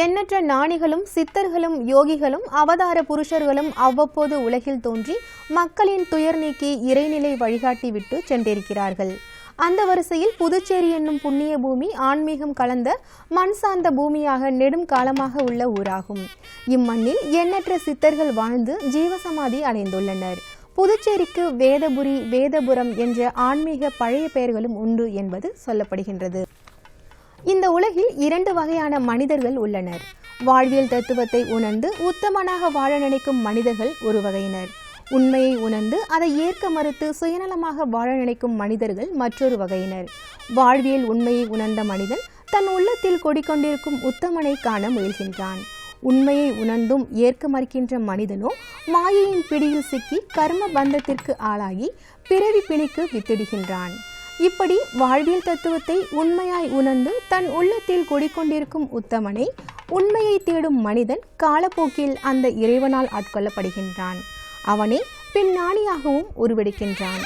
எண்ணற்ற ஞானிகளும் சித்தர்களும் யோகிகளும் அவதார புருஷர்களும் அவ்வப்போது உலகில் தோன்றி மக்களின் துயர் நீக்கி இறைநிலை வழிகாட்டி விட்டு சென்றிருக்கிறார்கள். அந்த வரிசையில் புதுச்சேரி என்னும் புண்ணிய பூமி ஆன்மீகம் கலந்த மண் சார்ந்த பூமியாக நெடும் காலமாக உள்ள ஊராகும். இம்மண்ணில் எண்ணற்ற சித்தர்கள் வாழ்ந்து ஜீவசமாதி அடைந்துள்ளனர். புதுச்சேரிக்கு வேதபுரி வேதபுரம் என்ற ஆன்மீக பழைய பெயர்களும் உண்டு என்பது சொல்லப்படுகின்றது. இந்த உலகில் இரண்டு வகையான மனிதர்கள் உள்ளனர். வாழ்வியல் தத்துவத்தை உணர்ந்து உத்தமனாக வாழ நினைக்கும் மனிதர்கள் ஒரு வகையினர். உண்மையை உணர்ந்து அதை ஏற்க மறுத்து சுயநலமாக வாழ நினைக்கும் மனிதர்கள் மற்றொரு வகையினர். வாழ்வியல் உண்மையை உணர்ந்த மனிதன் தன் உள்ளத்தில் கொடிக்கொண்டிருக்கும் உத்தமனை காண முயல்கின்றான். உண்மையை உணர்ந்தும் ஏற்க மறுக்கின்ற மனிதனோ மாயையின் பிடியில் சிக்கி கர்ம பந்தத்திற்கு ஆளாகி பிறவி பிணிக்கு வித்திடுகின்றான். இப்படி வாழ்வியல் தத்துவத்தை உண்மையாய் உணர்ந்து தன் உள்ளத்தில் குடிக்கொண்டிருக்கும் உத்தமனை உண்மையை தேடும் மனிதன் காலப்போக்கில் அந்த இறைவனால் ஆட்கொள்ளப்படுகின்றான். அவனே பின்னாணியாகவும் உருவெடுக்கின்றான்.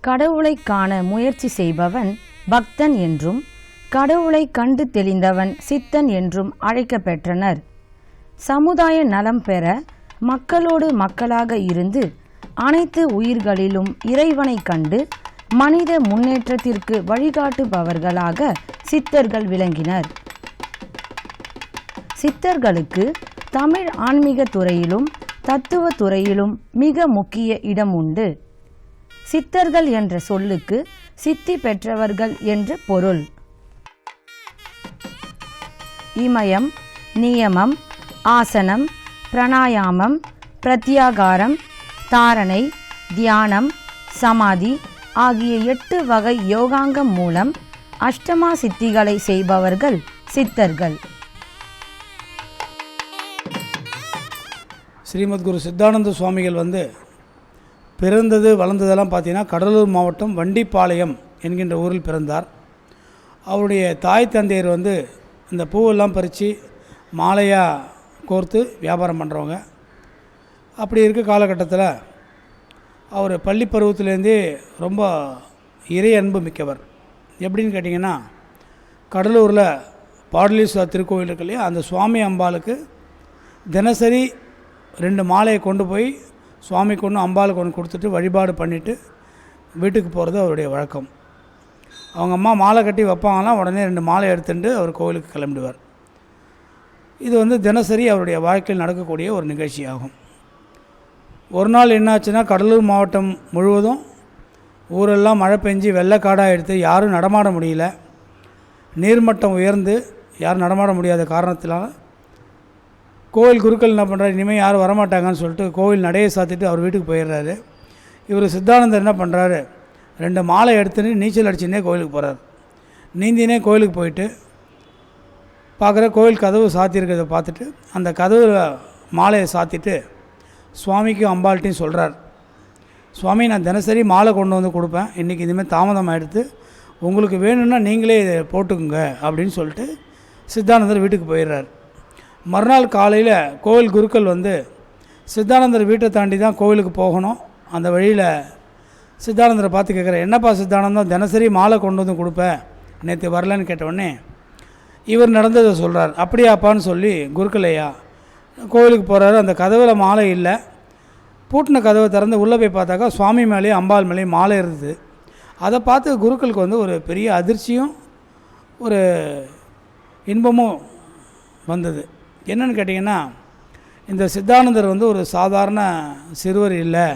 கடவுளை காண முயற்சி செய்பவன் பக்தன் என்றும் கடவுளை கண்டு தெளிந்தவன் சித்தன் என்றும் அழைக்கப்பெற்றனர் சமுதாய நலம் பெற மக்களோடு மக்களாக இருந்து அனைத்து உயிர்களிலும் இறைவனை கண்டு மனித முன்னேற்றத்திற்கு வழிகாட்டுபவர்களாக சித்தர்கள் விளங்கினர். சித்தர்களுக்கு தமிழ் ஆன்மீக துறையிலும் தத்துவ துறையிலும் மிக முக்கிய இடம் உண்டு. சித்தர்கள் என்ற சொல்லுக்கு சித்தி பெற்றவர்கள் என்று பொருள். இமயம் நியமம் ஆசனம் பிரணாயாமம் பிரத்யாகாரம் தாரணை தியானம் சமாதி ஆகிய எட்டு வகை யோகாங்கம் மூலம் அஷ்டமா சித்திகளை செய்பவர்கள் சித்தர்கள். ஸ்ரீமத் குரு சித்தானந்த சுவாமிகள் வந்து பிறந்தது வளர்ந்ததெல்லாம் பார்த்தீங்கன்னா கடலூர் மாவட்டம் வண்டிப்பாளையம் என்கின்ற ஊரில் பிறந்தார். அவருடைய தாய் தந்தையர் வந்து இந்த பூவெல்லாம் பறித்து மாலையாக கோர்த்து வியாபாரம் பண்ணுறவங்க அப்படி இருக்க காலகட்டத்தில் அவர் பள்ளி பருவத்திலேருந்தே ரொம்ப இறை அன்பு மிக்கவர். எப்படின்னு கேட்டிங்கன்னா கடலூரில் பாடலீஸ்வரர் திருக்கோவில் இருக்கு இல்லையா அந்த சுவாமி அம்பாளுக்கு தினசரி ரெண்டு மாலையை கொண்டு போய் சுவாமிக்கு ஒன்று அம்பாளுக்கு ஒன்று கொடுத்துட்டு வழிபாடு பண்ணிவிட்டு வீட்டுக்கு போகிறது அவருடைய வழக்கம். அவங்க அம்மா மாலை கட்டி வைப்பாங்களாம் உடனே ரெண்டு மாலை எடுத்துட்டு அவர் கோவிலுக்கு கிளம்பிடுவார். இது வந்து தினசரி அவருடைய வாழ்க்கையில் நடக்கக்கூடிய ஒரு நிகழ்ச்சியாகும். ஒரு நாள் என்னாச்சுன்னா கடலூர் மாவட்டம் முழுவதும் ஊரெல்லாம் மழை பெஞ்சு வெள்ளக்காடாக எடுத்து யாரும் நடமாட முடியல. நீர்மட்டம் உயர்ந்து யாரும் நடமாட முடியாத காரணத்தினால் கோவில் குருக்கள் என்ன பண்ணுறாரு இனிமேல் யாரும் வரமாட்டாங்கன்னு சொல்லிட்டு கோவில் நடையை சாத்திட்டு அவர் வீட்டுக்கு போயிடுறாரு. இவர் சித்தானந்தர் என்ன பண்ணுறாரு ரெண்டு மாலை எடுத்துன்னு நீச்சல் அடிச்சுன்னே கோவிலுக்கு போகிறார் நீந்தினே கோவிலுக்கு போயிட்டு பார்க்குற கோவில் கதவு சாத்தியிருக்கிறத பார்த்துட்டு அந்த கதவு மாலையை சாத்திட்டு சுவாமிக்கும் அம்பாள்கிட்டையும் சொல்கிறார் சுவாமி நான் தினசரி மாலை கொண்டு வந்து கொடுப்பேன். இன்றைக்கி இதுமாதிரி தாமதம் எடுத்து உங்களுக்கு வேணும்னா நீங்களே இதை போட்டுக்குங்க அப்படின்னு சொல்லிட்டு சித்தானந்தர் வீட்டுக்கு போயிடுறார். மறுநாள் காலையில் கோவில் குருக்கள் வந்து சித்தானந்தர் வீட்டை தாண்டி தான் கோவிலுக்கு போகணும். அந்த வழியில் சித்தானந்தரை பார்த்து கேட்குறேன் என்னப்பா சித்தானந்தம் தினசரி மாலை கொண்டு வந்து கொடுப்பேன். நேற்று வரலன்னு கேட்டவுடனே இவர் நடந்ததை சொல்கிறார் அப்படியாப்பான்னு சொல்லி குருக்கள் ஐயா கோவிலுக்கு போகிறாரு அந்த கதவில் மாலை இல்லை. பூட்டின கதவை திறந்து உள்ளே போய் பார்த்தாக்கா சுவாமி மேலேயும் அம்பாள் மேலேயும் மாலை இருந்தது. அதை பார்த்து குருக்களுக்கு வந்து ஒரு பெரிய அதிர்ச்சியும் ஒரு இன்பமும் வந்தது. என்னென்னு கேட்டிங்கன்னா இந்த சித்தானந்தர் வந்து ஒரு சாதாரண சிறுவர் இல்லை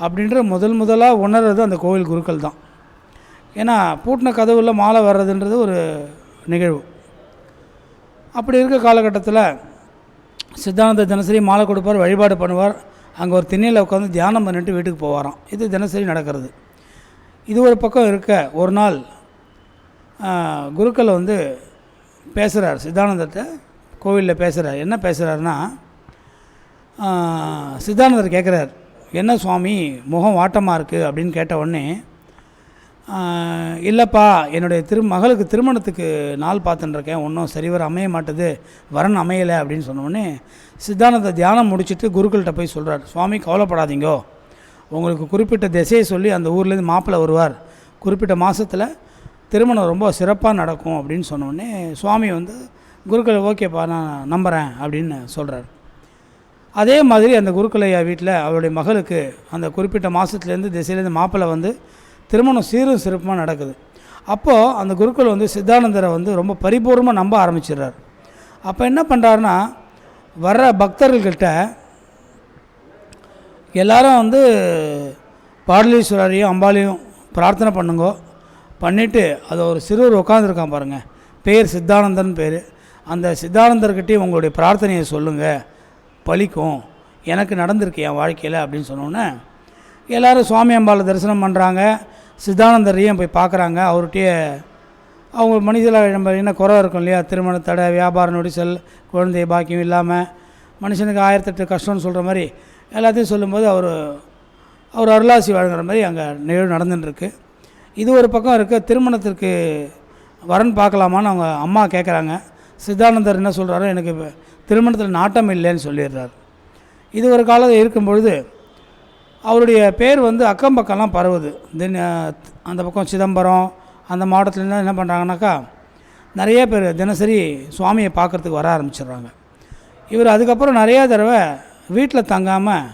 அப்படின்ற முதல் முதலாக உணர்றது அந்த கோவில் குருக்கள் தான். ஏன்னா பூட்டின கதவுள்ள மாலை வர்றதுன்றது ஒரு நிகழ்வு. அப்படி இருக்க காலகட்டத்தில் சித்தானந்த தினசரி மாலை கொடுப்பார் வழிபாடு பண்ணுவார். அங்கே ஒரு திண்ணையில் உட்காந்து தியானம் பண்ணிட்டு வீட்டுக்கு போவாராம். இது தினசரி நடக்கிறது. இது ஒரு பக்கம் இருக்க ஒரு நாள் குருக்கள் வந்து பேசுகிறார் சித்தானந்தர்கிட்ட கோவிலில் பேசுகிறார் என்ன பேசுகிறாருன்னா சித்தானந்தர் கேட்குறார் என்ன சுவாமி முகம் வாட்டமாக இருக்குது அப்படின்னு கேட்ட உடனே இல்லைப்பா என்னுடைய திரு மகளுக்கு திருமணத்துக்கு நாள் பார்த்துட்டுருக்கேன். ஒன்றும் சரிவர அமைய மாட்டுது. வரன் அமையலை அப்படின்னு சொன்னோடனே சித்தானந்த தியானம் முடிச்சுட்டு குருக்கள்கிட்ட போய் சொல்கிறார் சுவாமி கவலைப்படாதீங்கோ. உங்களுக்கு குறிப்பிட்ட திசையை சொல்லி அந்த ஊர்லேருந்து மாப்பிள்ளை வருவார். குறிப்பிட்ட மாதத்தில் திருமணம் ரொம்ப சிறப்பாக நடக்கும் அப்படின்னு சொன்னோடனே சுவாமி வந்து குருக்கள் ஓகேப்பா நான் நம்புகிறேன் அப்படின்னு சொல்கிறார் அதே மாதிரி அந்த குருக்களையா வீட்டில் அவருடைய மகளுக்கு அந்த குறிப்பிட்ட மாதத்துலேருந்து திசையிலேருந்து மாப்பிள்ளை வந்து திருமணம் சீரும் சிறப்புமாக நடக்குது. அப்போது அந்த குருக்கள் வந்து சித்தானந்தரை வந்து ரொம்ப பரிபூர்ணமாக நம்ப ஆரம்பிச்சிடுறார். அப்போ என்ன பண்ணுறாருன்னா வர்ற பக்தர்கள்கிட்ட எல்லாரும் வந்து பாடலீஸ்வரரையும் அம்பாலையும் பிரார்த்தனை பண்ணுங்கோ பண்ணிவிட்டு அது ஒரு சிறுவர் உட்காந்துருக்கான் பாருங்கள் பேர் சித்தானந்தன் பேர். அந்த சித்தானந்தர்கிட்டையும் உங்களுடைய பிரார்த்தனையை சொல்லுங்கள் பலிக்கும். எனக்கு நடந்திருக்கு என் வாழ்க்கையில் அப்படின்னு சொன்னோன்னே எல்லோரும் சுவாமி அம்பாவில் தரிசனம் பண்ணுறாங்க சித்தானந்தரையும் போய் பார்க்குறாங்க. அவர்கிட்டயே அவங்க மனிதர்கள் நம்ம என்ன குறை இருக்கும் இல்லையா? திருமண தடை வியாபார நொடிசல் குழந்தை பாக்கியம் இல்லாமல் மனுஷனுக்கு ஆயிரத்தெட்டு கஷ்டம்னு சொல்கிற மாதிரி எல்லாத்தையும் சொல்லும்போது அவர் அவர் அருளாசி வழங்குற மாதிரி அங்கே நிகழ்வு நடந்துட்டுருக்கு. இது ஒரு பக்கம் இருக்க. திருமணத்திற்கு வரன் பார்க்கலாமான்னு அவங்க அம்மா கேட்குறாங்க சித்தானந்தர் என்ன சொல்கிறாரோ எனக்கு திருமணத்தில் நாட்டம் இல்லைன்னு சொல்லிடுறார். இது ஒரு காலம் இருக்கும் பொழுது அவருடைய பேர் வந்து அக்கம் பக்கம்லாம் பரவுது. தென் அந்த பக்கம் சிதம்பரம் அந்த மாவட்டத்துலேருந்து என்ன பண்ணுறாங்கனாக்கா நிறைய பேர் தினசரி சுவாமியை பார்க்குறதுக்கு வர ஆரம்பிச்சிடுறாங்க. இவர் அதுக்கப்புறம் நிறையா தடவை வீட்டில் தங்காமல்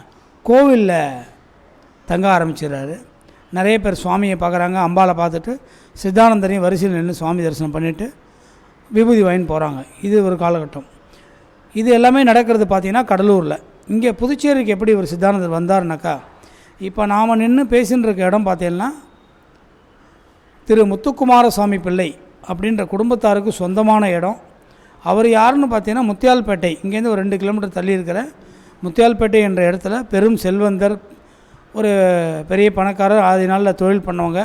கோவிலில் தங்க ஆரம்பிச்சிடுறாரு. நிறைய பேர் சுவாமியை பார்க்குறாங்க அம்பாவை பார்த்துட்டு சித்தானந்தரையும் வரிசையில் நின்று சுவாமி தரிசனம் பண்ணிவிட்டு விபூதி வாங்கின்னு போகிறாங்க இது ஒரு காலகட்டம். இது எல்லாமே நடக்கிறது பார்த்திங்கன்னா கடலூரில். இங்கே புதுச்சேரிக்கு எப்படி ஒரு சித்தானந்தர் வந்தாருனாக்கா இப்போ நாம் நின்று பேசின்னு இருக்க இடம் பார்த்தீங்கன்னா திரு முத்துக்குமாரசாமி பிள்ளை அப்படின்ற குடும்பத்தாருக்கு சொந்தமான இடம். அவர் யாருன்னு பார்த்தீங்கன்னா முத்தியால்பேட்டை. இங்கேருந்து ஒரு ரெண்டு கிலோமீட்டர் தள்ளி இருக்கிற முத்தியால்பேட்டை என்ற இடத்துல பெரும் செல்வந்தர் ஒரு பெரிய பணக்காரர் ஆதி நாளில் தொழில் பண்ணவங்க.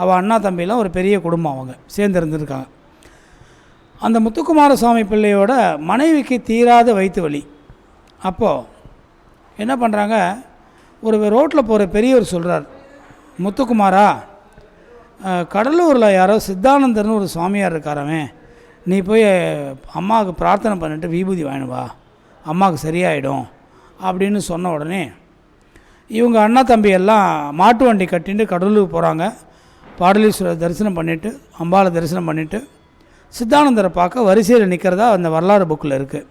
அவள் அண்ணா தம்பிலாம் ஒரு பெரிய குடும்பம் அவங்க. சேர்ந்து இருந்திருக்காங்க அந்த முத்துக்குமாரசாமி பிள்ளையோட மனைவிக்கு தீராத வயிற்று வலி. அப்போது என்ன பண்ணுறாங்க ஒரு ரோட்டில் போகிற பெரியவர் சொல்கிறார் முத்துக்குமாரா கடலூரில் யாரோ சித்தானந்தர்னு ஒரு சுவாமியார் இருக்காரமே நீ போய் அம்மாவுக்கு பிரார்த்தனை பண்ணிட்டு விபூதி வாங்கினுவா அம்மாவுக்கு சரியாயிடும் அப்படின்னு சொன்ன உடனே இவங்க அண்ணா தம்பி எல்லாம் மாட்டு வண்டி கட்டிட்டு கடலூர் போகிறாங்க. பாடலீஸ்வரர் தரிசனம் பண்ணிவிட்டு அம்பாளை தரிசனம் பண்ணிவிட்டு சித்தானந்தரை பார்க்க வரிசையில் நிற்கிறதா அந்த வரலாறு புக்கில் இருக்குது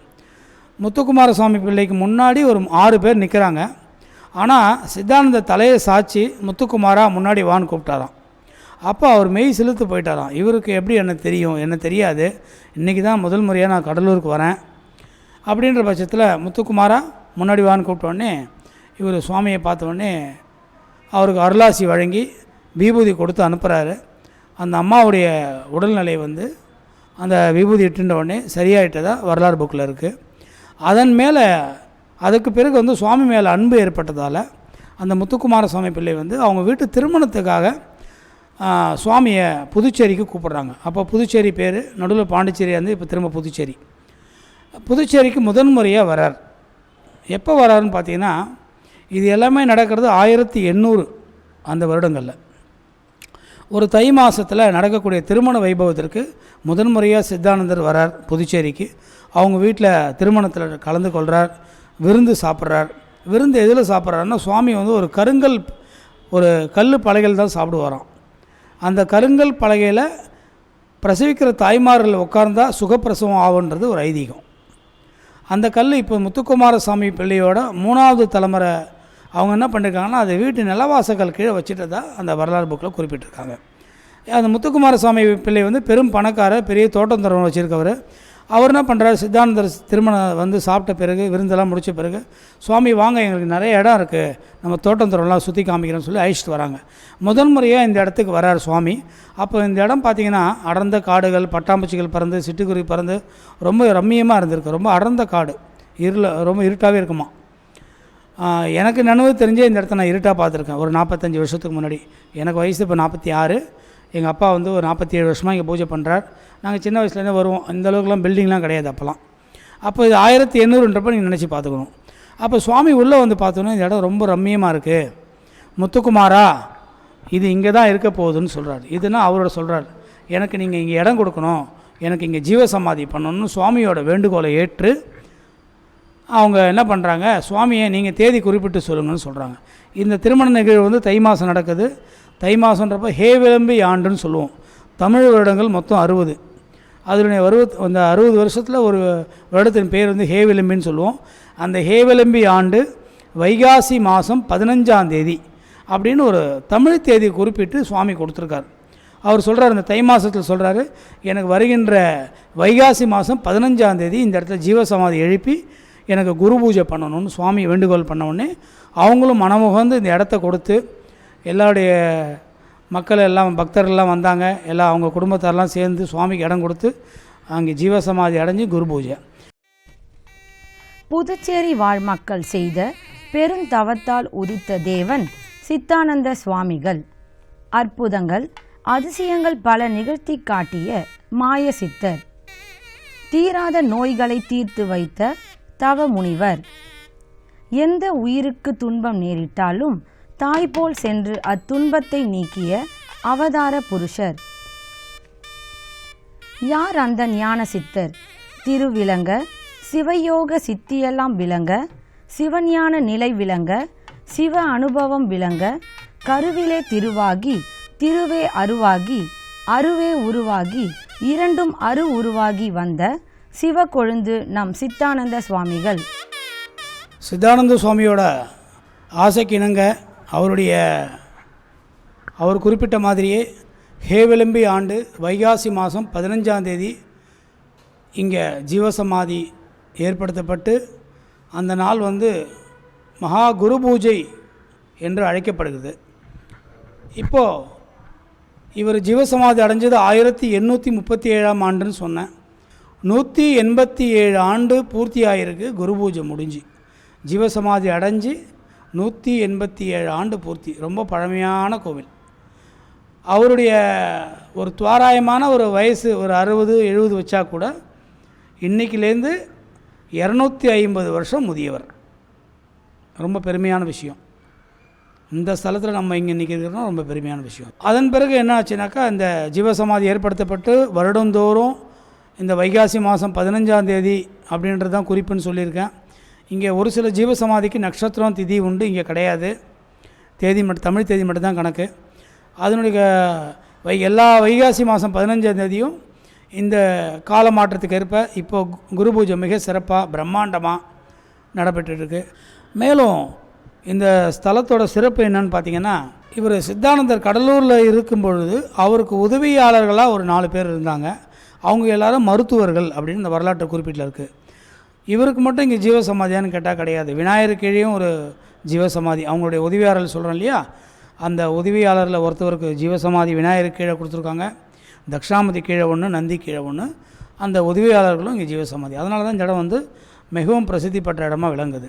முத்துக்குமார சுவாமி பிள்ளைக்கு முன்னாடி ஒரு ஆறு பேர் நிற்கிறாங்க. ஆனால் சித்தானந்த தலையை சாட்சி முத்துக்குமாரா முன்னாடி வான்னு கூப்பிட்டாராம். அப்போ அவர் மெய் செலுத்து போயிட்டாராம். இவருக்கு எப்படி என்ன தெரியும் என்ன தெரியாது. இன்றைக்கி தான் முதல் முறையாக நான் கடலூருக்கு வரேன். அப்படின்ற பட்சத்தில் முத்துக்குமாரா முன்னாடி வான்னு கூப்பிட்டோடனே இவர் சுவாமியை பார்த்தோடனே அவருக்கு அருளாசி வழங்கி விபூதி கொடுத்து அனுப்புகிறாரு அந்த அம்மாவுடைய உடல்நிலை வந்து அந்த விபூதி இட்டுன்ற உடனே சரியாயிட்டதா வரலாறு புக்கில் இருக்குது அதன் மேலே அதுக்கு பிறகு வந்து சுவாமி மேலே அன்பு ஏற்பட்டதால் அந்த முத்துக்குமார சுவாமி பிள்ளை வந்து அவங்க வீட்டு திருமணத்துக்காக சுவாமியை புதுச்சேரிக்கு கூப்பிட்றாங்க. அப்போ புதுச்சேரி பேர் நடுவில் பாண்டிச்சேரி வந்து இப்போ திரும்ப புதுச்சேரி. புதுச்சேரிக்கு முதன்முறையாக வரார் எப்போ வராருன்னு பார்த்தீங்கன்னா இது எல்லாமே நடக்கிறது ஆயிரத்தி எண்ணூறு அந்த வருடங்களில். ஒரு தை மாதத்தில் நடக்கக்கூடிய திருமண வைபவத்திற்கு முதன்முறையாக சித்தானந்தர் வரார் புதுச்சேரிக்கு. அவங்க வீட்டில் திருமணத்தில் கலந்து கொள்கிறார் விருந்து சாப்பிட்றார். விருந்து எதில் சாப்பிட்றாருன்னா சுவாமி வந்து ஒரு கருங்கல் ஒரு கல் பலகையில் தான் சாப்பிடுவாராம். அந்த கருங்கல் பலகையில் பிரசவிக்கிற தாய்மார்கள் உட்கார்ந்தா சுகப்பிரசவம் ஆகுன்றது ஒரு ஐதீகம். அந்த கல் இப்போ முத்துக்குமாரசாமி பிள்ளையோட மூணாவது தலைமுறை அவங்க என்ன பண்ணியிருக்காங்கன்னா அதை வீட்டு நிலவாசல் கீழே வச்சுட்டதா அந்த வரலாறு புக்கில் குறிப்பிட்டிருக்காங்க. அந்த முத்துக்குமாரசாமி பிள்ளை வந்து பெரும் பணக்காரர் பெரிய தோட்டம் தரம் வச்சுருக்கவர். அவர் என்ன பண்ணுறாரு சித்தானந்தர் திருமணம் வந்து சாப்பிட்ட பிறகு விருந்தெல்லாம் முடித்த பிறகு சுவாமி வாங்க எங்களுக்கு நிறைய இடம் இருக்குது நம்ம தோட்டம் தரம்லாம் சுற்றி காமிக்கிறோம்னு சொல்லி அழைச்சிட்டு வராங்க. முதல் முறையாக இந்த இடத்துக்கு வரார் சுவாமி. அப்போ இந்த இடம் பார்த்திங்கன்னா அடர்ந்த காடுகள் பட்டாம்பூச்சிகள் பறந்து சிட்டுக்குருவி பறந்து ரொம்ப ரம்மியமாக இருந்திருக்கு. ரொம்ப அடர்ந்த காடு. இருள ரொம்ப இருட்டாகவே இருக்குமா. எனக்கு நினைவு தெரிஞ்சே இந்த இடத்த நான் இருட்டாக பார்த்துருக்கேன். ஒரு நாற்பத்தஞ்சு வருஷத்துக்கு முன்னாடி. எனக்கு வயசு இப்போ நாற்பத்தி ஆறு. எங்கள் அப்பா வந்து ஒரு நாற்பத்தி ஏழு வருஷமாக இங்கே பூஜை பண்ணுறார் நாங்கள் சின்ன வயசுலேருந்தே வருவோம். இந்த அளவுக்குலாம் பில்டிங்லாம் கிடையாது அப்போல்லாம் அப்போ இது ஆயிரத்தி எண்ணூறுன்றப்ப நீங்கள் நினச்சி பார்த்துக்கணும். அப்போ சுவாமி உள்ளே வந்து பார்த்தோன்னா இந்த இடம் ரொம்ப ரம்மியமாக இருக்குது முத்துக்குமாரா இது இங்கே தான் இருக்க போகுதுன்னு சொல்கிறார் இதுனா அவரோட சொல்கிறார் எனக்கு நீங்கள் இங்கே இடம் கொடுக்கணும். எனக்கு இங்கே ஜீவசமாதி பண்ணணும்னு சுவாமியோட வேண்டுகோளை ஏற்று அவங்க என்ன பண்ணுறாங்க சுவாமியை நீங்கள் தேதி குறிப்பிட்டு சொல்லுங்கன்னு சொல்கிறாங்க இந்த திருமண நிகழ்வு வந்து தை மாதம் நடக்குது. தை மாதன்றப்ப ஹே விளம்பி ஆண்டுன்னு சொல்லுவோம். தமிழ் வருடங்கள் மொத்தம் அறுபது. அதனுடைய அறுபத் அந்த அறுபது வருஷத்தில் ஒரு வருடத்தின் பேர் வந்து ஹேவிளம்பின்னு சொல்லுவோம். அந்த ஹேவிளம்பி ஆண்டு வைகாசி மாதம் பதினஞ்சாம் தேதி அப்படின்னு ஒரு தமிழ் தேதி குறிப்பிட்டு சுவாமி கொடுத்துருக்கார். அவர் சொல்கிறார் அந்த தை மாதத்தில் சொல்கிறாரு எனக்கு வருகின்ற வைகாசி மாதம் பதினஞ்சாம் தேதி இந்த இடத்துல ஜீவசமாதி எழுப்பி எனக்கு குரு பூஜை பண்ணணும்னு சுவாமி வேண்டுகோள் பண்ண உடனே அவங்களும் மனமுகந்து இந்த இடத்த கொடுத்து எல்லாருடைய மக்கள் எல்லாம் பக்தர்கள்லாம் வந்தாங்க. எல்லாம் அவங்க குடும்பத்தாரெல்லாம் சேர்ந்து சுவாமிக்கு இடம் கொடுத்து அங்கே ஜீவசமாதி அடைஞ்சு குரு பூஜை. புதுச்சேரி வாழ் மக்கள் செய்த பெருந்தவத்தால் உதித்த தேவன் சித்தானந்த சுவாமிகள். அற்புதங்கள் அதிசயங்கள் பல நிகழ்த்தி காட்டிய மாய சித்தர். தீராத நோய்களை தீர்த்து வைத்த தவ முனிவர். எந்த உயிருக்கு துன்பம் நேரிட்டாலும் தாய் போல் சென்று அத்துன்பத்தை நீக்கிய அவதார புருஷர். யார் அந்த ஞான சித்தர்? திருவிளங்க சிவயோக சித்தியெல்லாம் விளங்க சிவஞான நிலை விளங்க சிவ அனுபவம் விளங்க கருவிலே திருவாகி திருவே அருவாகி அருவே உருவாகி இரண்டும் அரு உருவாகி வந்த சிவக்கொழுந்து நம் சித்தானந்த சுவாமிகள். சித்தானந்த சுவாமியோட ஆசைக்கு இணங்க அவருடைய அவர் குறிப்பிட்ட மாதிரியே ஹேவிளம்பி ஆண்டு வைகாசி மாதம் பதினஞ்சாம் தேதி இங்கே ஜீவசமாதி ஏற்படுத்தப்பட்டு அந்த நாள் வந்து மகா குரு பூஜை என்று அழைக்கப்படுகிறது. இப்போது இவர் ஜீவசமாதி அடைஞ்சது ஆயிரத்தி எண்ணூற்றி முப்பத்தி ஏழாம் ஆண்டுன்னு சொன்னேன். நூற்றி எண்பத்தி ஏழு ஆண்டு பூர்த்தி ஆகிருக்கு குரு பூஜை முடிஞ்சு. ஜீவசமாதி அடைஞ்சு நூற்றி எண்பத்தி ஏழு ஆண்டு பூர்த்தி. ரொம்ப பழமையான கோவில். அவருடைய ஒரு துவாராயமான ஒரு வயசு ஒரு அறுபது எழுபது வச்சா கூட இன்றைக்கிலேருந்து இரநூத்தி ஐம்பது வருஷம் முதியவர். ரொம்ப பெருமையான விஷயம். இந்த ஸ்தலத்தில் நம்ம இங்கே நிற்கிறதுனா ரொம்ப பெருமையான விஷயம். அதன் பிறகு என்ன ஆச்சுனாக்கா இந்த ஜீவசமாதி ஏற்படுத்தப்பட்டு வருடந்தோறும் இந்த வைகாசி மாதம் பதினஞ்சாம் தேதி அப்படின்றது தான் குறிப்புன்னு சொல்லியிருக்கேன். இங்கே ஒரு சில ஜீவசமாதிக்கு நட்சத்திரம் திதி உண்டு இங்கே கிடையாது. தேதி மட்டும் தமிழ் தேதி மட்டும்தான் கணக்கு. அதனுடைய வை எல்லா வைகாசி மாதம் பதினஞ்சாம் தேதியும் இந்த கால மாற்றத்துக்கு ஏற்ப இப்போது குரு பூஜை மிக சிறப்பாக பிரம்மாண்டமாக நடைபெற்றுருக்கு. மேலும் இந்த ஸ்தலத்தோட சிறப்பு என்னன்னு பார்த்தீங்கன்னா இவர் சித்தானந்தர் கடலூரில் இருக்கும் பொழுது அவருக்கு உதவியாளர்களாக ஒரு நாலு பேர் இருந்தாங்க. அவங்க எல்லாரும் மருத்துவர்கள் அப்படின்னு இந்த வரலாற்று குறிப்பிட்டில் இருக்குது இவருக்கு மட்டும் இங்கே ஜீவசமாதியான்னு கேட்டால் கிடையாது. விநாயகர் கீழேயும் ஒரு ஜீவசமாதி அவங்களுடைய உதவியாளர் சொல்கிறோம் இல்லையா? அந்த உதவியாளரில் ஒருத்தவருக்கு ஜீவசமாதி விநாயகர் கீழே கொடுத்துருக்காங்க. தக்ஷாமதி கீழே ஒன்று நந்தி கீழே ஒன்று அந்த உதவியாளர்களும் இங்கே ஜீவசமாதி. அதனால தான் இந்த இடம் வந்து மிகவும் பிரசித்தி பெற்ற இடமா விளங்குது.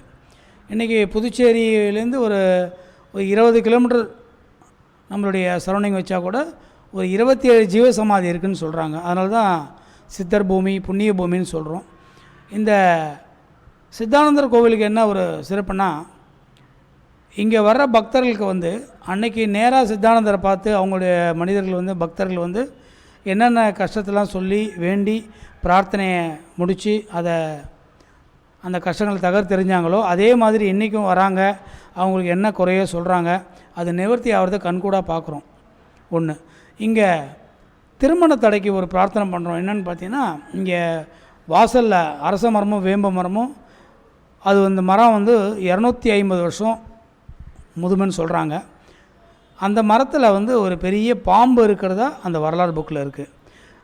இன்றைக்கி புதுச்சேரியிலேருந்து ஒரு ஒரு இருபது கிலோமீட்டர் நம்மளுடைய சரௌண்டிங் வச்சா கூட ஒரு இருபத்தி ஏழு ஜீவசமாதி இருக்குதுன்னு சொல்கிறாங்க அதனால தான் சித்தர் பூமி புண்ணிய பூமின்னு சொல்கிறோம் இந்த சித்தானந்தர் கோவிலுக்கு என்ன ஒரு சிறப்புனா இங்கே வர்ற பக்தர்களுக்கு வந்து அன்னைக்கு நேராக சித்தானந்தரை பார்த்து அவங்களுடைய மனிதர்கள் வந்து பக்தர்கள் வந்து என்னென்ன கஷ்டத்தெல்லாம் சொல்லி வேண்டி பிரார்த்தனையை முடித்து அதை அந்த கஷ்டங்களை தகர் தெரிஞ்சாங்களோ அதே மாதிரி இன்றைக்கும் வராங்க. அவங்களுக்கு என்ன குறையோ சொல்கிறாங்க அது நிவர்த்தி ஆகிறத கண்கூடாக பார்க்குறோம் ஒன்று இங்கே திருமண தடைக்கு ஒரு பிரார்த்தனை பண்ணுறோம் என்னென்னு பார்த்தீங்கன்னா இங்கே வாசலில் அரச மரமும் வேம்ப மரமும். அது அந்த மரம் வந்து இரநூத்தி ஐம்பது வருஷம் முதுமைன்னு சொல்கிறாங்க அந்த மரத்தில் வந்து ஒரு பெரிய பாம்பு இருக்கிறதா அந்த வரலாறு புக்கில் இருக்குது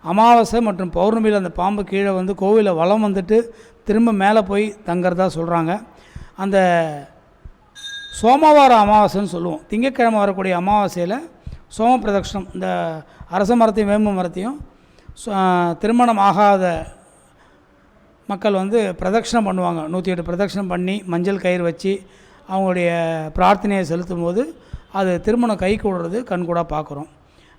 அமாவாசை மற்றும் பௌர்ணமியில் அந்த பாம்பு கீழே வந்து கோவிலில் வளம் வந்துட்டு திரும்ப மேலே போய் தங்குறதா சொல்கிறாங்க அந்த சோமவார அமாவாசைன்னு சொல்லுவோம். திங்கட்கிழமை வரக்கூடிய அமாவாசையில் சோம பிரதட்சணம் இந்த அரச மரத்தையும் வேம்பு மரத்தையும் திருமணம் ஆகாத மக்கள் வந்து பிரதட்சணம் பண்ணுவாங்க. நூற்றி எட்டு பிரதட்சணம் பண்ணி மஞ்சள் கயிறு வச்சு அவங்களுடைய பிரார்த்தனையை செலுத்தும் போது அது திருமணம் கை கூடுறது கண்கூடாக பார்க்குறோம்.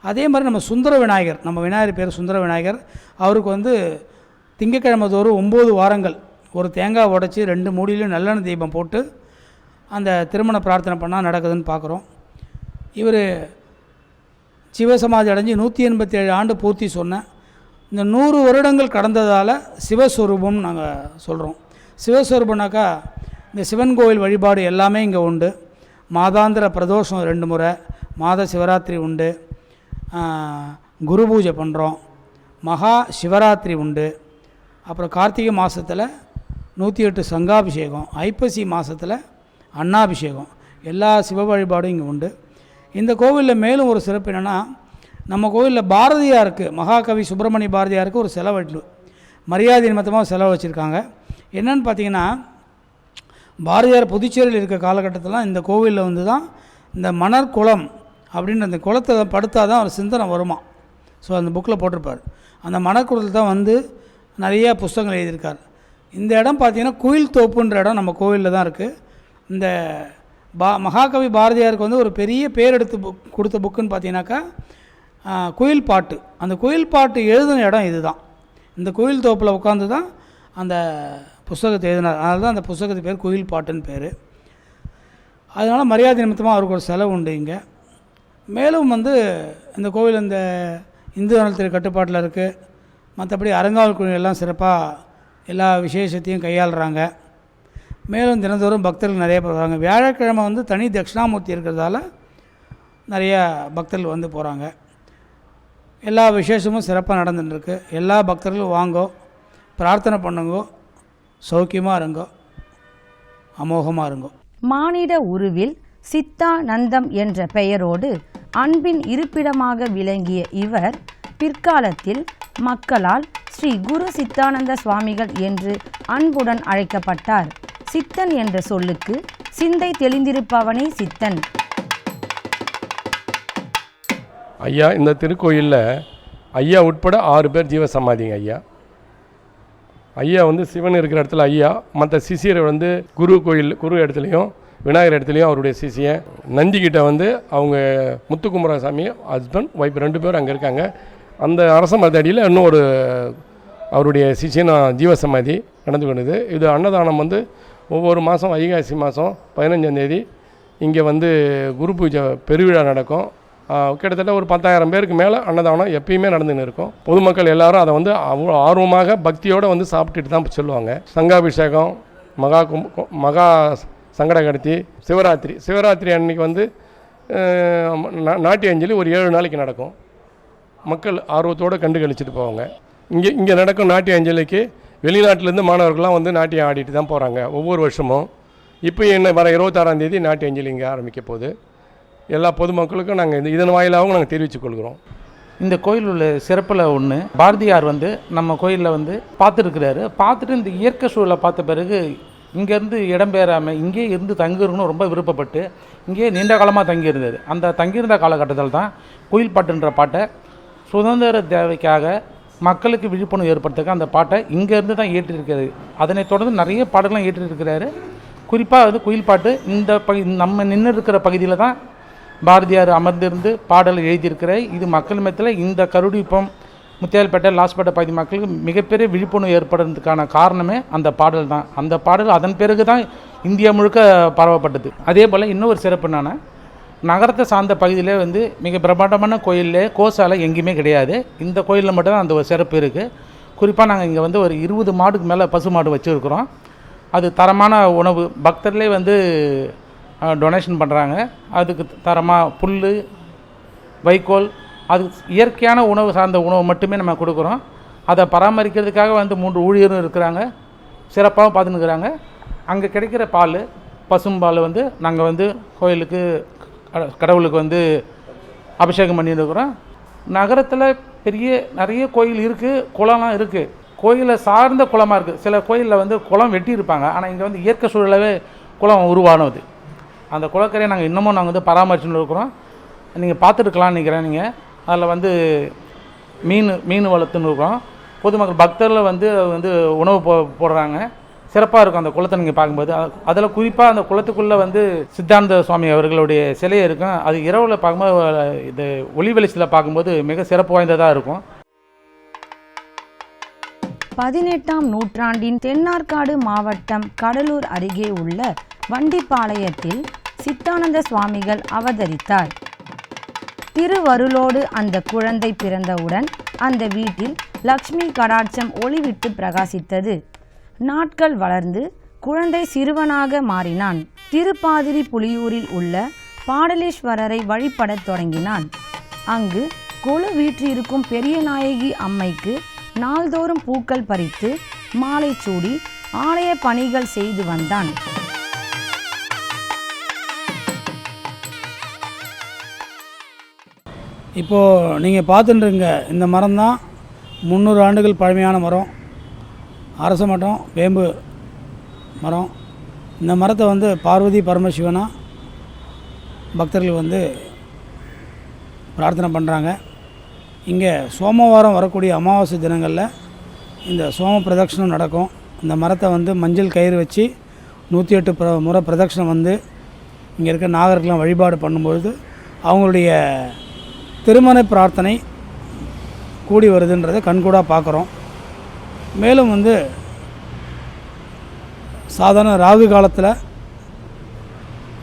அதே மாதிரி நம்ம சுந்தர விநாயகர் நம்ம விநாயகர் பேர் சுந்தர விநாயகர் அவருக்கு வந்து திங்கக்கிழமை தோறும் ஒம்பது வாரங்கள் ஒரு தேங்காய் உடைச்சி ரெண்டு மூடியிலும் நல்லெண்ணெய் தீபம் போட்டு அந்த திருமண பிரார்த்தனை பண்ணால் நடக்குதுன்னு பார்க்குறோம். இவர் சிவசமாதி அடைஞ்சு நூற்றி எண்பத்தி ஏழு ஆண்டு பூர்த்தி சொன்னேன் இந்த நூறு வருடங்கள் கடந்ததால் சிவஸ்வரூபம் நாங்கள் சொல்கிறோம் சிவஸ்வரூபம்னாக்கா இந்த சிவன் கோவில் வழிபாடு எல்லாமே இங்கே உண்டு. மாதாந்திர பிரதோஷம் ரெண்டு முறை மாத சிவராத்திரி உண்டு. குரு பூஜை பண்ணுறோம் மகா சிவராத்திரி உண்டு. அப்புறம் கார்த்திகை மாதத்தில் நூற்றி எட்டு சங்காபிஷேகம் ஐப்பசி மாதத்தில் அன்னாபிஷேகம். எல்லா சிவ வழிபாடும் இங்கே உண்டு. இந்த கோவிலில் மேலும் ஒரு சிறப்பு என்னென்னா நம்ம கோவிலில் பாரதியாருக்கு மகாகவி சுப்பிரமணிய பாரதியாருக்கு ஒரு செலவு மரியாதை நிமித்தமாக செலவு வச்சுருக்காங்க. என்னென்னு பார்த்தீங்கன்னா பாரதியார் புதுச்சேரியில் இருக்க காலகட்டத்தில் இந்த கோவிலில் வந்து தான் இந்த மணற்குளம் அப்படின்ற அந்த குளத்தை படுத்தால் தான் ஒரு சிந்தனை வருமா? ஸோ அந்த புக்கில் போட்டிருப்பார். அந்த மணக்குளத்தில் தான் வந்து நிறைய புஸ்தகங்கள் எழுதியிருக்கார். இந்த இடம் பார்த்திங்கன்னா குயில் தோப்புன்ற இடம் நம்ம கோவிலில் தான் இருக்குது இந்த பா மகாகவி பாரதியாருக்கு வந்து ஒரு பெரிய பேர் எடுத்து புக் கொடுத்த புக்குன்னு பார்த்தீங்கன்னாக்கா குயில் பாட்டு. அந்த குயில் பாட்டு எழுதின இடம் இதுதான். இந்த குயில் தோப்பில் உட்காந்து தான் அந்த புஸ்தகத்தை எழுதினார். அதனால தான் அந்த புஸ்தகத்து பேர் குயில் பாட்டுன்னு பேர். அதனால் மரியாதை நிமித்தமாக அவருக்கு ஒரு செலவு உண்டு இங்கே. மேலும் வந்து இந்த கோவில் இந்த இந்து நலத்திற்கு கட்டுப்பாட்டில் இருக்குது மற்றபடி அரங்காவல் குழு எல்லாம் சிறப்பாக எல்லா விசேஷத்தையும் கையாளுறாங்க. மேலும் தினந்தோறும் பக்தர்கள் நிறைய பேர் வராங்க. வியாழக்கிழமை வந்து தனி தட்சிணாமூர்த்தி இருக்கிறதால நிறைய பக்தர்கள் வந்து போகிறாங்க எல்லா விசேஷமும் சிறப்பாக நடந்துட்டுருக்கு. எல்லா பக்தர்களும் வாங்கோ பிரார்த்தனை பண்ணுங்கோ சௌக்கியமாக இருங்கோ அமோகமாக இருங்கோ. மானிட உருவில் சித்தானந்தம் என்ற பெயரோடு அன்பின் இருப்பிடமாக விளங்கிய இவர் பிற்காலத்தில் மக்களால் ஸ்ரீ குரு சித்தானந்த சுவாமிகள் என்று அன்புடன் அழைக்கப்பட்டார். சித்தன் என்ற சொல்லுக்கு சிந்தை தெளிந்திருப்பவனே சித்தன். ஐயா இந்த திருக்கோயிலில் ஐயா உட்பட ஆறு பேர் ஜீவ சமாதிங்க ஐயா. ஐயா வந்து சிவன் இருக்கிற இடத்துல ஐயா மற்ற சிஷியர் வந்து குரு கோயில் குரு இடத்துலையும் விநாயகர் இடத்துலையும் அவருடைய சிஷியன். நந்திக்கிட்ட வந்து அவங்க முத்துக்குமரசாமி ஹஸ்பண்ட் ஒய்ஃப் ரெண்டு பேரும் அங்கே இருக்காங்க. அந்த அரச மதடியில் இன்னும் ஒரு அவருடைய சிசியனா ஜீவசமாதி நடந்து கொண்டது. இது அன்னதானம் வந்து ஒவ்வொரு மாதம் வைகாசி மாதம் பதினஞ்சாந்தேதி இங்கே வந்து குரு பூஜை பெருவிழா நடக்கும். கிட்டத்தட்ட ஒரு பத்தாயிரம் பேருக்கு மேலே அன்னதானம் எப்பயுமே நடந்துன்னு இருக்கும் பொதுமக்கள் எல்லாரும் அதை வந்து அவ்வளோ ஆர்வமாக பக்தியோடு வந்து சாப்பிட்டுட்டு தான் சொல்லுவாங்க. சங்காபிஷேகம் மகா கும் மகா சங்கடகடத்தி சிவராத்திரி. சிவராத்திரி அன்னைக்கு வந்து நா- நாட்டிய அஞ்சலி ஒரு ஏழு நாளைக்கு நடக்கும். மக்கள் ஆர்வத்தோடு கண்டு கழிச்சிட்டு போவாங்க. இங்கே இங்கே நடக்கும் நாட்டிய அஞ்சலிக்கு வெளிநாட்டிலேருந்து மாணவர்கள்லாம் வந்து நாட்டியம் ஆடிட்டு தான் போகிறாங்க ஒவ்வொரு வருஷமும். இப்போ என்ன வர இருபத்தாறாம் தேதி நாட்டிய அஞ்சலி இங்கே ஆரம்பிக்க போகுது. எல்லா பொதுமக்களுக்கும் நாங்கள் இந்த இதன் வாயிலாகவும் நாங்கள் தெரிவித்துக் கொள்கிறோம். இந்த கோயில் உள்ள சிறப்பில் ஒன்று பாரதியார் வந்து நம்ம கோயிலில் வந்து பார்த்துருக்கிறாரு. பார்த்துட்டு இந்த இயற்கை சூழலை பார்த்த பிறகு இங்கேருந்து இடம்பெயராமல் இங்கேயே இருந்து தங்கிருக்கணும் ரொம்ப விருப்பப்பட்டு இங்கேயே நீண்ட காலமாக தங்கியிருந்தார். அந்த தங்கியிருந்த காலகட்டத்தில் தான் குயில் பாட்டுன்ற பாட்டை சுதந்திர தேவைக்காக மக்களுக்கு விழிப்புணர்வு ஏற்படுத்துக்க அந்த பாட்டை இங்கேருந்து தான் இயற்றியிருக்காரு அதனைத் தொடர்ந்து நிறைய பாடல்களும் ஏற்றிருக்கிறாரு குறிப்பாக வந்து குயில் பாட்டு இந்த பகு நம்ம நின்று இருக்கிற பகுதியில் தான் பாரதியார் அமர்ந்திருந்து பாடல் எழுதியிருக்கிறார். இது மக்கள் மத்தியில் இந்த கருடிப்பம் முத்தியால்பேட்டை லாஸ்பேட்டை பகுதி மக்களுக்கு மிகப்பெரிய விழிப்புணர்வு ஏற்படுறதுக்கான காரணமே அந்த பாடல் தான். அந்த பாடல் அதன் பிறகு தான் இந்தியா முழுக்க பரவப்பட்டது. அதே போல் இன்னொரு சிறப்பு என்னென்னா நகரத்தை சார்ந்த பகுதியிலே வந்து மிக பிரம்மாண்டமான கோயிலே கோசாலை எங்கேயுமே கிடையாது. இந்த கோயிலில் மட்டும்தான் அந்த ஒரு சிறப்பு இருக்குது குறிப்பாக நாங்கள் இங்கே வந்து ஒரு இருபது மாடுக்கு மேலே பசு மாடு வச்சுருக்குறோம். அது தரமான உணவு. பக்தர்களே வந்து டொனேஷன் பண்ணுறாங்க அதுக்கு தரமாக புல் வைக்கோல் அது இயற்கையான உணவு சார்ந்த உணவு மட்டுமே நம்ம கொடுக்குறோம். அதை பராமரிக்கிறதுக்காக வந்து மூன்று ஊழியரும் இருக்கிறாங்க. சிறப்பாகவும் பார்த்துன்னுக்குறாங்க. அங்கே கிடைக்கிற பால் பசும்பால் வந்து நாங்கள் வந்து கோயிலுக்கு கட- கடவுளுக்கு வந்து அபிஷேகம் பண்ணியிருக்கிறோம் இருக்கிறோம் நகரத்தில் பெரிய நிறைய கோயில் இருக்குது குளம்லாம் இருக்குது கோயிலை சார்ந்த குளமாக இருக்குது சில கோயிலில் வந்து குளம் வெட்டியிருப்பாங்க. ஆனால் இங்கே வந்து இயற்கை சூழலாகவே குளம் உருவானது. அந்த குளக்கரையை நாங்கள் இன்னமும் நாங்கள் வந்து பராமரிச்சுட்டு இருக்கிறோம். நீங்கள் பார்த்துருக்கலாம்னு நினைக்கிறேன் நீங்கள் அதில் வந்து மீன் மீன் வளர்த்துன்னு இருக்கோம் பொதுமக்கள் பக்தர்கள் வந்து வந்து உணவு போ போடுறாங்க. சிறப்பாக இருக்கும் அந்த குளத்தை நீங்கள் பார்க்கும்போது. அதில் குறிப்பாக அந்த குளத்துக்குள்ளே வந்து சித்தாந்த சுவாமி அவர்களுடைய சிலை இருக்கும். அது இரவில் பார்க்கும்போது இது ஒளி வெளிச்சத்தில் பார்க்கும்போது மிக சிறப்பு வாய்ந்ததாக இருக்கும். பதினெட்டாம் நூற்றாண்டின் தென்னார்காடு மாவட்டம் கடலூர் அருகே உள்ள வண்டிப்பாளையத்தில் சித்தானந்த சுவாமிகள் அவதரித்தார். திருவருளோடு அந்த குழந்தை பிறந்தவுடன் அந்த வீட்டில் லக்ஷ்மி கடாட்சம் ஒளிவிட்டு பிரகாசித்தது. நாட்கள் வளர்ந்து குழந்தை சிறுவனாக மாறினான். திருப்பாதிரி புலியூரில் உள்ள பாடலீஸ்வரரை வழிபடத் தொடங்கினான். அங்கு கொலு வீற்றிருக்கும் பெரிய நாயகி அம்மைக்கு நாள்தோறும் பூக்கள் பறித்து மாலை சூடி ஆலய பணிகள் செய்து வந்தான். இப்போது நீங்கள் பார்த்துட்டுருங்க இந்த மரம் தான் முந்நூறு ஆண்டுகள் பழமையான மரம். அரச மரம் வேம்பு மரம். இந்த மரத்தை வந்து பார்வதி பரமசிவனா பக்தர்கள் வந்து பிரார்த்தனை பண்ணுறாங்க இங்கே சோமவாரம் வரக்கூடிய அமாவாசை தினங்களில் இந்த சோம பிரதட்சணம் நடக்கும். இந்த மரத்தை வந்து மஞ்சள் கயிறு வச்சு நூற்றி எட்டு பிர முறை பிரதட்சணம் வந்து இங்கே இருக்க நாகர்கள்லாம் வழிபாடு பண்ணும்பொழுது அவங்களுடைய திருமண பிரார்த்தனை கூடி வருதுன்றதை கண்கூடாக பார்க்குறோம். மேலும் வந்து சாதாரண ராகு காலத்தில்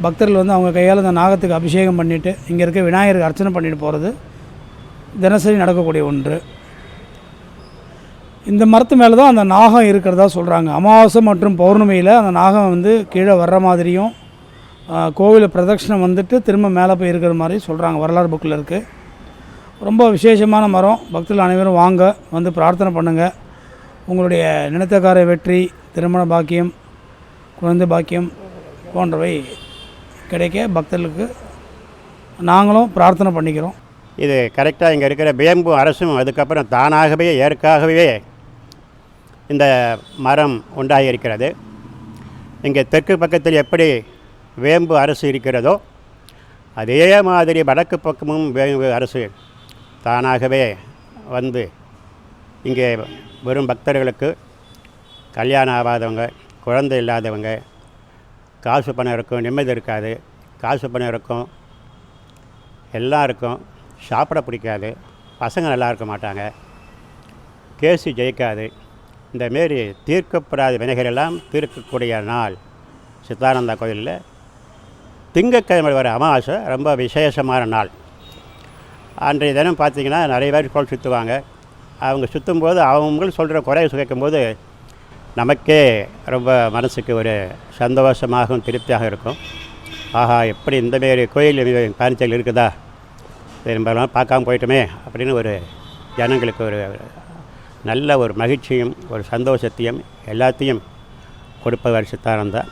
பக்தர்கள் வந்து அவங்க கையால் அந்த நாகத்துக்கு அபிஷேகம் பண்ணிவிட்டு இங்கே இருக்க விநாயகருக்கு அர்ச்சனை பண்ணிட்டு போகிறது தினசரி நடக்கக்கூடிய ஒன்று. இந்த மரத்து மேலே தான் அந்த நாகம் இருக்கிறதா சொல்கிறாங்க அமாவாசை மற்றும் பௌர்ணமியில் அந்த நாகம் வந்து கீழே வர்ற மாதிரியும் கோவிலை பிரதட்சிணம் வந்துட்டு திரும்ப மேலே போய் இருக்கிற மாதிரி சொல்கிறாங்க வரலாறு புக்கில் இருக்குது ரொம்ப விசேஷமான மரம். பக்தர்கள் அனைவரும் வாங்க வந்து பிரார்த்தனை பண்ணுங்கள் உங்களுடைய நினைத்தக்கார வெற்றி திருமண பாக்கியம் குழந்தை பாக்கியம் போன்றவை கிடைக்க பக்தர்களுக்கு நாங்களும் பிரார்த்தனை பண்ணிக்கிறோம். இது கரெக்டாக இங்கே இருக்கிற வேம்பு அரசும் அதுக்கப்புறம் தானாகவே ஏற்காகவே இந்த மரம் உண்டாகி இருக்கிறது இங்கே தெற்கு பக்கத்தில் எப்படி வேம்பு அரசு இருக்கிறதோ அதே மாதிரி வடக்கு பக்கமும் வேம்பு அரசு தானாகவே வந்து இங்கே வெறும் பக்தர்களுக்கு கல்யாணம் ஆகாதவங்க குழந்தை இல்லாதவங்க காசு பணம் இருக்கும் நிம்மதி இருக்காது காசு பணம் இருக்கும் எல்லாம் இருக்கும் சாப்பிட பிடிக்காது பசங்க நல்லா இருக்க மாட்டாங்க கேஸு ஜெயிக்காது. இந்த மாரி தீர்க்கப்படாத வினைகளெல்லாம் தீர்க்கக்கூடிய நாள் சித்தானந்தா கோயிலில். திங்கட்கிழமை வர அமாவாசை ரொம்ப விசேஷமான நாள். அன்றைய தினம் பார்த்திங்கன்னா நிறைய பேர் கோல் சுற்றுவாங்க. அவங்க சுற்றும்போது அவங்களும் சொல்கிற குறைய கேட்கும்போது நமக்கே ரொம்ப மனசுக்கு ஒரு சந்தோஷமாகவும் திருப்தியாக இருக்கும். ஆஹா எப்படி இந்தமாரி கோயில் பாண்டிச்சேரியில் இருக்குதா? பெரும்பாலும் பார்க்காம போயிட்டோமே அப்படின்னு ஒரு ஜனங்களுக்கு ஒரு நல்ல ஒரு மகிழ்ச்சியும் ஒரு சந்தோஷத்தையும் எல்லாத்தையும் கொடுப்பவர் சித்தானந்தா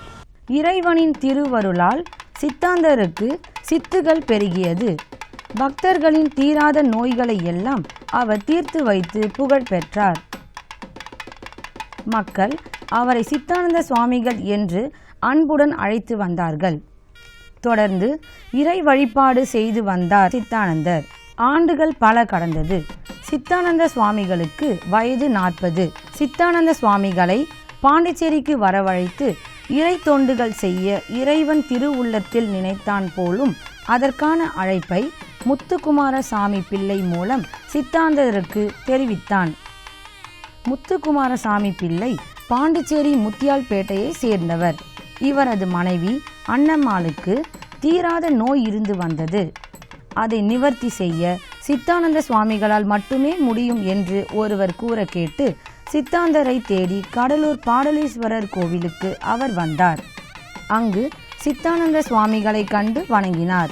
இறைவனின் திருவருளால் சித்தாந்தருக்கு சித்துகள் பெருகியது. பக்தர்களின் தீராத நோய்களை எல்லாம் அவர் தீர்த்து வைத்து புகழ் பெற்றார். மக்கள் அவரை சித்தானந்த சுவாமிகள் என்று அன்புடன் அழைத்து வந்தார்கள். தொடர்ந்து இறை வழிபாடு செய்து வந்தார் சித்தானந்தர். ஆண்டுகள் பல கடந்தது. சித்தானந்த சுவாமிகளுக்கு வயது நாற்பது. சித்தானந்த சுவாமிகளை பாண்டிச்சேரிக்கு வரவழைத்து இறை தொண்டுகள் செய்ய இறைவன் திருவுள்ளத்தில் நினைத்தான் போலும் அதற்கான அழைப்பை முத்துக்குமாரசாமி பிள்ளை மூலம் சித்தாந்தருக்கு தெரிவித்தான். முத்துக்குமாரசாமி பிள்ளை பாண்டிச்சேரி முத்தியால்பேட்டையை சேர்ந்தவர். இவரது மனைவி அன்னம்மாளுக்கு தீராத நோய் இருந்து வந்தது. அதை நிவர்த்தி செய்ய சித்தானந்த சுவாமிகளால் மட்டுமே முடியும் என்று ஒருவர் கூற கேட்டு சித்தாந்தரை தேடி கடலூர் பாடலீஸ்வரர் கோவிலுக்கு அவர் வந்தார். அங்கு சித்தானந்த சுவாமிகளை கண்டு வணங்கினார்.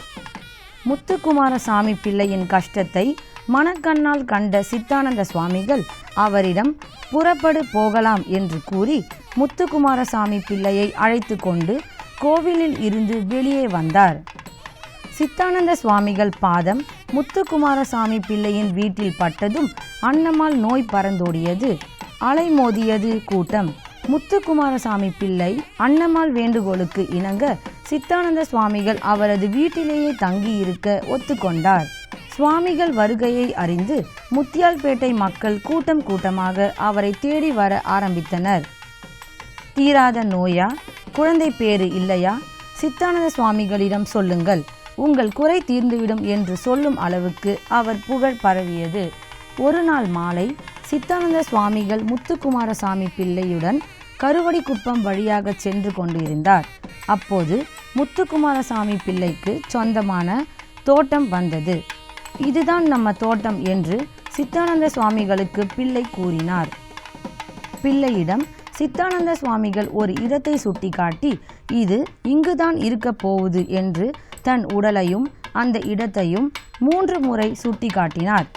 முத்துக்குமாரசாமி பிள்ளையின் கஷ்டத்தை மனக்கண்ணால் கண்ட சித்தானந்த சுவாமிகள் அவரிடம் புறப்படு போகலாம் என்று கூறி முத்துக்குமாரசாமி பிள்ளையை அழைத்து கொண்டு கோவிலில் இருந்து வெளியே வந்தார். சித்தானந்த சுவாமிகள் பாதம் முத்துக்குமாரசாமி பிள்ளையின் வீட்டில் பட்டதும் அன்னம்மாள் நோய் பறந்தோடியது அலைமோதியது கூட்டம். முத்துக்குமாரசாமி பிள்ளை அன்னம்மாள் வேண்டுகோளுக்கு இணங்க சித்தானந்த சுவாமிகள் அவரது வீட்டிலேயே தங்கியிருக்க ஒத்துக்கொண்டார். சுவாமிகள் வருகையை அறிந்து முத்தியால்பேட்டை மக்கள் கூட்டம் கூட்டமாக அவரை தேடி வர ஆரம்பித்தனர். தீராத நோயா? குழந்தை பேறு இல்லையா? சித்தானந்த சுவாமிகளிடம் சொல்லுங்கள். உங்கள் குறை தீர்ந்துவிடும் என்று சொல்லும் அளவுக்கு அவர் புகழ் பரவியது. ஒரு நாள் மாலை சித்தானந்த சுவாமிகள் முத்துக்குமாரசாமி பிள்ளையுடன் கருவடிக்குப்பம் வழியாக சென்று கொண்டிருந்தார். அப்போது முத்துக்குமாரசாமி பிள்ளைக்கு சொந்தமான தோட்டம் வந்தது. இதுதான் நம்ம தோட்டம் என்று சித்தானந்த சுவாமிகளுக்கு பிள்ளை கூறினார். பிள்ளையிடம் சித்தானந்த சுவாமிகள் ஒரு இடத்தை சுட்டிக்காட்டி இது இங்குதான் இருக்கப் போகுது என்று தன் உடலையும் அந்த இடத்தையும் மூன்று முறை சுட்டிக்காட்டினார்.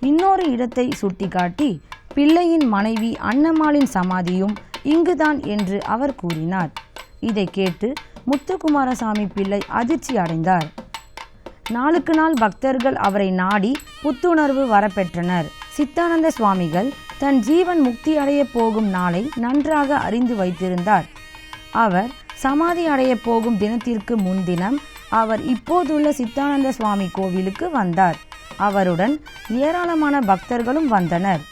இன்னொரு இடத்தை சுட்டிக்காட்டி பிள்ளையின் மனைவி அன்னம்மாளின் சமாதியும் இங்குதான் என்று அவர் கூறினார். இதை கேட்டு முத்துக்குமாரசாமி பிள்ளை அதிர்ச்சி அடைந்தார். நாளுக்கு நாள் பக்தர்கள் அவரை நாடி புத்துணர்வு வரப்பெற்றனர். சித்தானந்த சுவாமிகள் தன் ஜீவன் முக்தி அடைய போகும் நாளை நன்றாக அறிந்து வைத்திருந்தார். அவர் சமாதி அடைய போகும் தினத்திற்கு முன்தினம் அவர் இப்போதுள்ள சித்தானந்த சுவாமி கோவிலுக்கு வந்தார். அவருடன் ஏராளமான பக்தர்களும் வந்தனர்.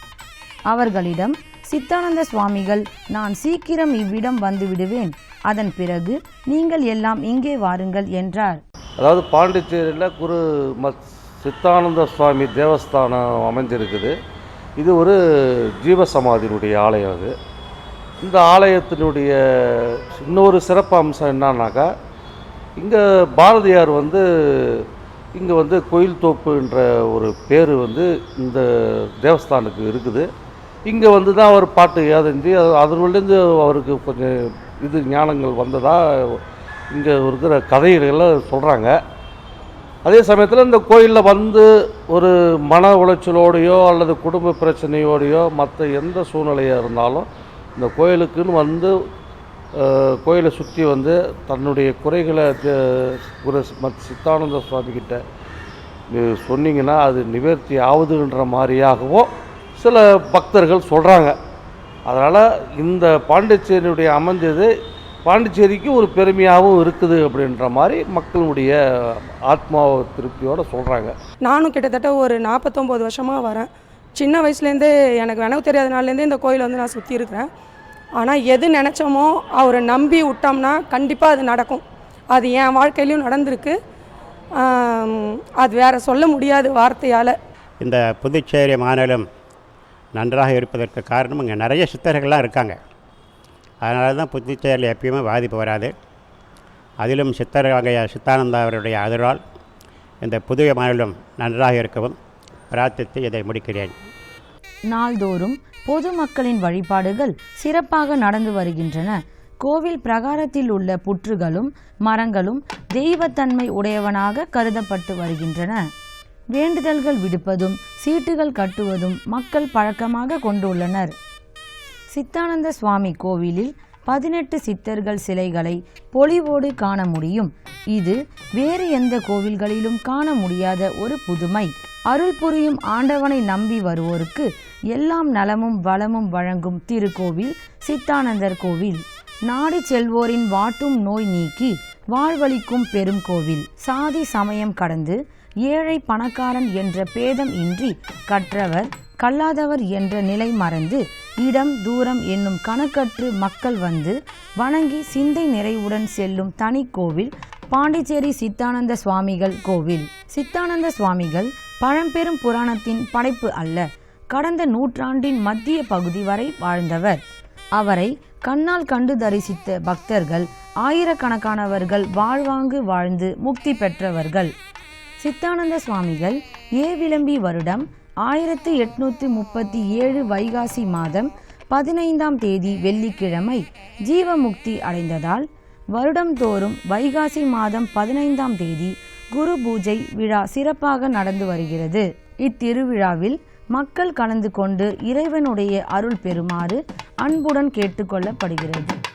அவர்களிடம் சித்தானந்த சுவாமிகள் நான் சீக்கிரம் இவ்விடம் வந்து விடுவேன். அதன் பிறகு நீங்கள் எல்லாம் இங்கே வாருங்கள் என்றார். அதாவது பாண்டிச்சேரியில் குரு மத் சித்தானந்த சுவாமி தேவஸ்தானம் அமைஞ்சிருக்குது இது ஒரு ஜீவசமாதியினுடைய ஆலயம் அது. இந்த ஆலயத்தினுடைய இன்னொரு சிறப்பு அம்சம் என்னன்னாக்கா இங்கே பாரதியார் வந்து இங்கே வந்து கோயில் தோப்புன்ற ஒரு பேர் வந்து இந்த தேவஸ்தானுக்கு இருக்குது. இங்கே வந்து தான் அவர் பாட்டு ஏதஞ்சி அதனுள்ளேருந்து அவருக்கு கொஞ்சம் இது ஞானங்கள் வந்ததாக இங்கே இருக்கிற கதைகளெல்லாம் சொல்கிறாங்க அதே சமயத்தில் இந்த கோயிலில் வந்து ஒரு மன உளைச்சலோடையோ அல்லது குடும்ப பிரச்சனையோடையோ மற்ற எந்த சூழ்நிலையாக இருந்தாலும் இந்த கோயிலுக்குன்னு வந்து கோயிலை சுற்றி வந்து தன்னுடைய குறைகளை குரு மத் சித்தானந்த சுவாமிக்கிட்ட சொன்னீங்கன்னா அது நிவர்த்தி ஆகுதுன்ற மாதிரியாகவும் சில பக்தர்கள் சொல்கிறாங்க அதனால் இந்த பாண்டிச்சேரியுடைய அமைஞ்சது பாண்டிச்சேரிக்கு ஒரு பெருமையாகவும் இருக்குது அப்படின்ற மாதிரி மக்களுடைய ஆத்மா திருப்தியோடு சொல்கிறாங்க நானும் கிட்டத்தட்ட ஒரு நாற்பத்தொம்போது வருஷமாக வரேன். சின்ன வயசுலேருந்தே எனக்கு எனக்கு தெரியாத நாள்லேருந்தே இந்த கோயிலை வந்து நான் சுற்றி இருக்கிறேன் ஆனால் எது நினச்சோமோ அவரை நம்பி விட்டோம்னா கண்டிப்பாக அது நடக்கும். அது என் வாழ்க்கையிலையும் நடந்திருக்கு. அது வேற சொல்ல முடியாது வார்த்தையால். இந்த புதுச்சேரி மாநிலம் நன்றாக இருப்பதற்கு காரணம் இங்கே நிறைய சித்தர்கள்லாம் இருக்காங்க. அதனால தான் புதுச்சேரியில் எப்பயுமே பாதிப்பு வராது. அதிலும் சித்தர் வகைய சித்தானந்தா அவருடைய அருளால் இந்த புதிய மாநிலம் நன்றாக இருக்கவும் பிரார்த்தித்து இதை முடிக்கிறேன். நாள்தோறும் பொதுமக்களின் வழிபாடுகள் சிறப்பாக நடந்து வருகின்றன. கோவில் பிரகாரத்தில் உள்ள புற்றுகளும் மரங்களும் தெய்வத்தன்மை உடையவனாக கருதப்பட்டு வருகின்றன. வேண்டுதல்கள் விடுப்பதும் சீட்டுகள் கட்டுவதும் மக்கள் பழக்கமாக கொண்டுள்ளனர். சித்தானந்த சுவாமி கோவிலில் பதினெட்டு சித்தர்கள் சிலைகளை பொலிவோடு காண முடியும். இது வேறு எந்த கோவில்களிலும் காண முடியாத ஒரு புதுமை. அருள் புரியும் ஆண்டவனை நம்பி வருவோருக்கு எல்லாம் நலமும் வளமும் வழங்கும் திருக்கோவில் சித்தானந்தர் கோவில். நாடி செல்வோரின் வாட்டும் நோய் நீக்கி வாழ்வளிக்கும் பெரும் கோவில். சாதி சமயம் கடந்து ஏழை பணக்காரன் என்ற பேதம் இன்றி கற்றவர் கல்லாதவர் என்ற நிலை மறந்து இடம் தூரம் என்னும் கணக்கற்று மக்கள் வந்து வணங்கி சிந்தை நிறைவுடன் செல்லும் தனி கோவில் பாண்டிச்சேரி சித்தானந்த சுவாமிகள் கோவில். சித்தானந்த சுவாமிகள் பழம்பெரும் புராணத்தின் படைப்பு அல்ல. கடந்த நூற்றாண்டின் மத்திய பகுதி வரை வாழ்ந்தவர். அவரை கண்ணால் கண்டு தரிசித்த பக்தர்கள் ஆயிரக்கணக்கானவர்கள் வாழ்வாங்கு வாழ்ந்து முக்தி பெற்றவர்கள். சித்தானந்த சுவாமிகள் ஏவிளம்பி வருடம் ஆயிரத்து எட்நூத்தி முப்பத்தி ஏழு வைகாசி மாதம் பதினைந்தாம் தேதி வெள்ளிக்கிழமை ஜீவமுக்தி அடைந்ததால் வருடம்தோறும் வைகாசி மாதம் பதினைந்தாம் தேதி குரு பூஜை விழா சிறப்பாக நடந்து வருகிறது. இத்திருவிழாவில் மக்கள் கலந்து கொண்டு இறைவனுடைய அருள் பெறுமாறு அன்புடன் கேட்டுக்கொள்ளப்படுகிறது.